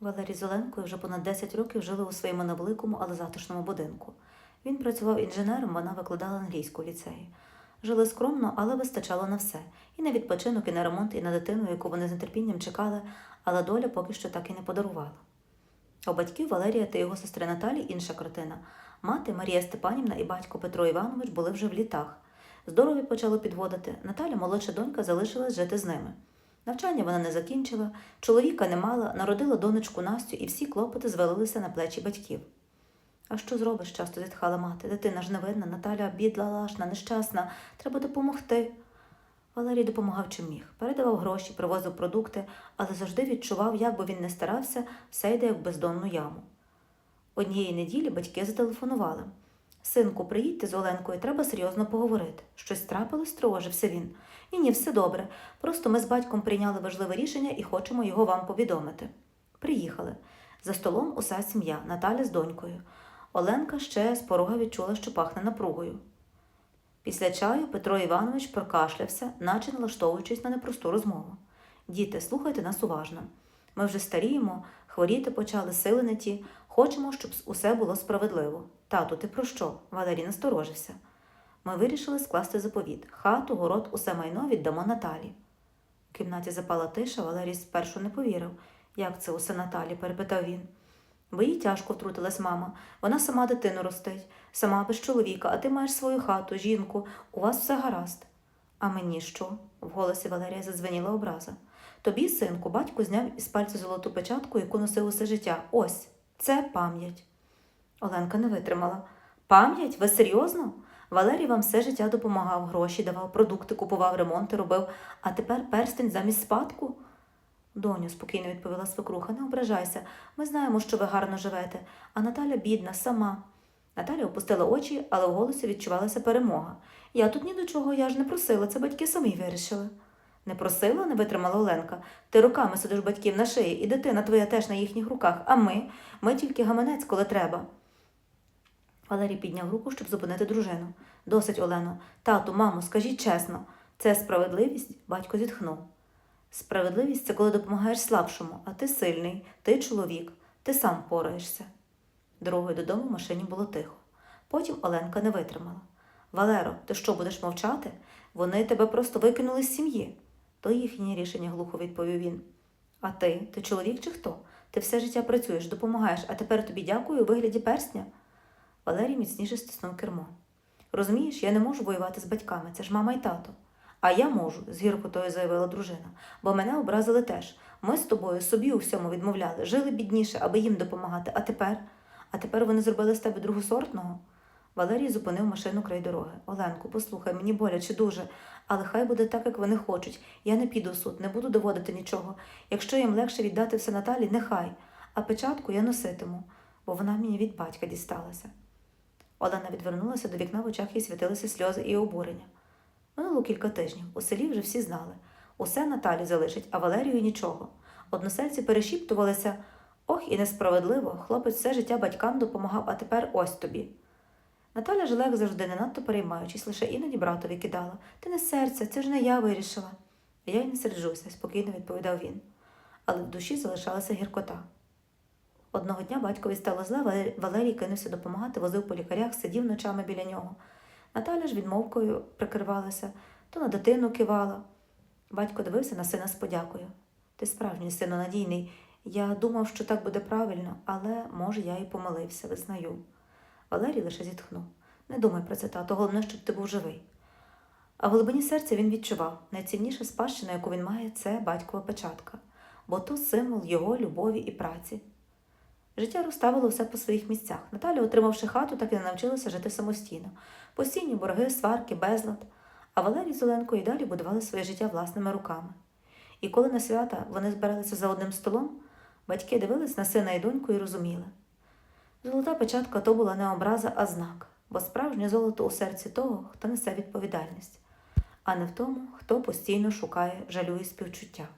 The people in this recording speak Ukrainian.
Валерій з Оленкою вже понад 10 років жили у своєму невеликому, але затишному будинку. Він працював інженером, вона викладала англійську в ліцеї. Жили скромно, але вистачало на все і на відпочинок, і на ремонт, і на дитину, яку вони з нетерпінням чекали, але доля поки що так і не подарувала. У батьків Валерія та його сестри Наталі інша картина. Мати Марія Степанівна і батько Петро Іванович були вже в літах. Здоров'я почало підводити. Наталя, молодша донька, залишилась жити з ними. Навчання вона не закінчила, чоловіка не мала, народила донечку Настю, і всі клопоти звалилися на плечі батьків. А що зробиш? часто зітхала мати. Дитина ж невинна, Наталя бідла, лашна, нещасна, треба допомогти. Валерій допомагав чим міг, передавав гроші, привозив продукти, але завжди відчував, як би він не старався, все йде як бездонну яму. Однієї неділі батьки зателефонували. Синку, приїдьте з Оленкою, треба серйозно поговорити. Щось трапилось, тривожився він. Ні, ні, все добре. Просто ми з батьком прийняли важливе рішення і хочемо його вам повідомити. Приїхали. За столом уся сім'я, Наталя з донькою. Оленка ще з порога відчула, що пахне напругою. Після чаю Петро Іванович прокашлявся, наче налаштовуючись на непросту розмову. Діти, слухайте нас уважно. Ми вже старіємо, хворіти почали, сили не ті, хочемо, щоб усе було справедливо. Тату, ти про що? Валерій насторожився. Ми вирішили скласти заповіт. Хату, город, усе майно віддамо Наталі. У кімнаті запала тиша, Валерій спершу не повірив. Як це усе Наталі? перепитав він. Бо їй тяжко втрутилась мама. Вона сама дитину ростить, сама без чоловіка, а ти маєш свою хату, жінку, у вас все гаразд. А мені що? в голосі Валерія задзвеніла образа. Тобі, синку, батько зняв із пальця золоту печатку, яку носив усе життя. Ось, це пам'ять. Оленка не витримала. Пам'ять? Ви серйозно? Валерій вам все життя допомагав, гроші давав, продукти купував, ремонти робив, а тепер перстень замість спадку? Доню, спокійно відповіла свекруха, не ображайся. Ми знаємо, що ви гарно живете, а Наталя бідна, сама. Наталя опустила очі, але в голосі відчувалася перемога. Я тут ні до чого, я ж не просила, це батьки самі вирішили. Не просила, не витримала Оленка. Ти руками сидиш батьків на шиї, і дитина твоя теж на їхніх руках, а ми, ми тільки гаманець, коли треба. Валерій підняв руку, щоб зупинити дружину. Досить, Олено. Тату, мамо, скажіть чесно, це справедливість? Батько зітхнув. Справедливість це коли допомагаєш слабшому, а ти сильний, ти чоловік, ти сам пораєшся. Дорогою додому в машині було тихо. Потім Оленка не витримала. Валеро, ти що, будеш мовчати? Вони тебе просто викинули з сім'ї. То їхнє рішення, глухо відповів він. А ти, ти чоловік чи хто? Ти все життя працюєш, допомагаєш, а тепер тобі дякую у вигляді персня. Валерій міцніше стиснув кермо. Розумієш, я не можу воювати з батьками, це ж мама і тато. А я можу, з гіркотою заявила дружина, бо мене образили теж. Ми з тобою собі у всьому відмовляли, жили бідніше, аби їм допомагати. А тепер? А тепер вони зробили з тебе другосортного? Валерій зупинив машину край дороги. Оленку, послухай, мені боляче дуже, але хай буде так, як вони хочуть. Я не піду в суд, не буду доводити нічого. Якщо їм легше віддати все Наталі, нехай. А печатку я носитиму, бо вона мені від батька дісталася. Олена відвернулася до вікна в очах їй світилися сльози і обурення. Минуло кілька тижнів. У селі вже всі знали. Усе Наталі залишить, а Валерію нічого. Односельці перешіптувалися ох, і несправедливо, хлопець все життя батькам допомагав, а тепер ось тобі. Наталя жила, як завжди, не надто переймаючись, лише іноді братові кидала. Ти не серця, це ж не я вирішила. Я й не серджуся, спокійно відповідав він. Але в душі залишалася гіркота. Одного дня батькові стало зле, Валерій кинувся допомагати, возив по лікарях, сидів ночами біля нього. Наталя ж відмовкою прикривалася, то на дитину кивала. Батько дивився на сина з подякою. Ти справжній сину надійний. Я думав, що так буде правильно, але, може, я і помилився, визнаю. Валерій лише зітхнув. Не думай про це, тато, головне, щоб ти був живий. А в глибині серця він відчував найцінніша спадщина, яку він має, це батькова печатка, бо то символ його любові і праці. Життя розставило все по своїх місцях. Наталя, отримавши хату, так і не навчилася жити самостійно. Постійні борги, сварки, безлад. А Валерій з Оленкою і далі будували своє життя власними руками. І коли на свята вони збиралися за одним столом, батьки дивились на сина і доньку і розуміли. Золота печатка то була не образа, а знак, бо справжнє золото у серці того, хто несе відповідальність, а не в тому, хто постійно шукає жалю і співчуття.